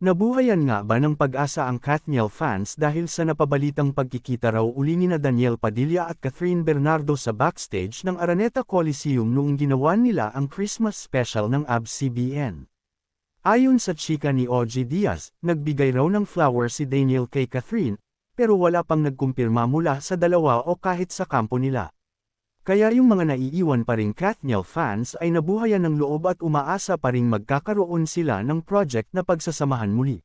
Nabuhayan nga ba ng pag-asa ang Kathniel fans dahil sa napabalitang pagkikita raw uli ni na Daniel Padilla at Catherine Bernardo sa backstage ng Araneta Coliseum noong ginawa nila ang Christmas special ng ABS-CBN. Ayon sa chika ni OG Diaz, nagbigay raw ng flower si Daniel kay Catherine, pero wala pang nagkumpirma mula sa dalawa o kahit sa kampo nila. Kaya yung mga naiiwan pa ring Kathniel fans ay nabuhayan ng loob at umaasa pa ring magkakaroon sila ng project na pagsasamahan muli.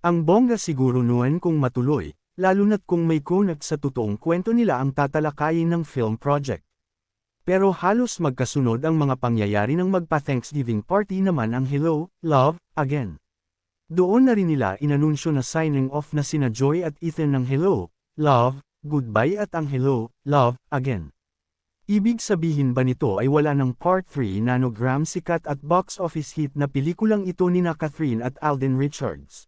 Ang bongga siguro nuan kung matuloy, lalo na't kung may kunat sa totoong kwento nila ang tatalakayin ng film project. Pero halos magkasunod ang mga pangyayari ng magpa-Thanksgiving party naman ang Hello, Love, Again. Doon na rin nila inanunsyo na signing off na sina Joy at Ethan ng Hello, Love, Goodbye at ang Hello, Love, Again. Ibig sabihin ba nito ay wala ng Part 3 nanogram sikat at box office hit na pelikulang ito ni na Catherine at Alden Richards?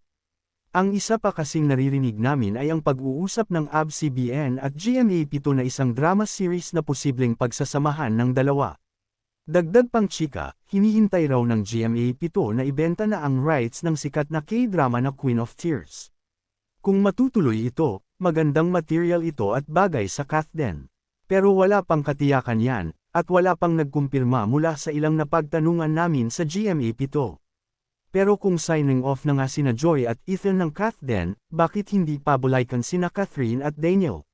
Ang isa pa kasing naririnig namin ay ang pag-uusap ng ABS-CBN at GMA7 na isang drama series na posibleng pagsasamahan ng dalawa. Dagdag pang chika, hinihintay raw ng GMA7 na ibenta na ang rights ng sikat na K-drama na Queen of Tears. Kung matutuloy ito, magandang material ito at bagay sa Kathden. Pero wala pang katiyakan yan, at wala pang nagkumpirma mula sa ilang napagtanungan namin sa GMA7. Pero kung signing off na nga sina Joy at Ethan ng Kathden, bakit hindi pabulaykan sina Catherine at Daniel?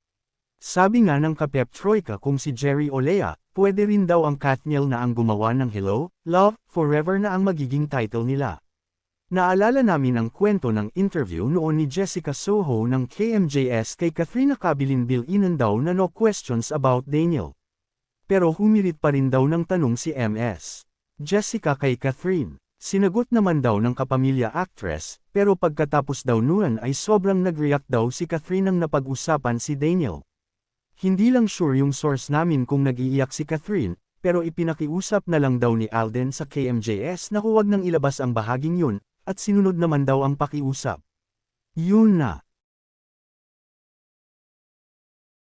Sabi nga ng kapep Troika kung si Jerry Olea, pwede rin daw ang Kathniel na ang gumawa ng Hello, Love, Forever na ang magiging title nila. Naalala namin ang kwento ng interview noon ni Jessica Soho ng KMJS kay Katrina Kabilin Bilinan daw na no questions about Daniel. Pero humirit pa rin daw ng tanong si MS. Jessica kay Catherine. Sinagot naman daw ng kapamilya actress, pero pagkatapos daw noon ay sobrang nag-react daw si Catherine nang napag-usapan si Daniel. Hindi lang sure yung source namin kung nag-iiyak si Catherine, pero ipinakiusap na lang daw ni Alden sa KMJS na huwag nang ilabas ang bahaging yun, at sinunod naman daw ang pakiusap. Yun na.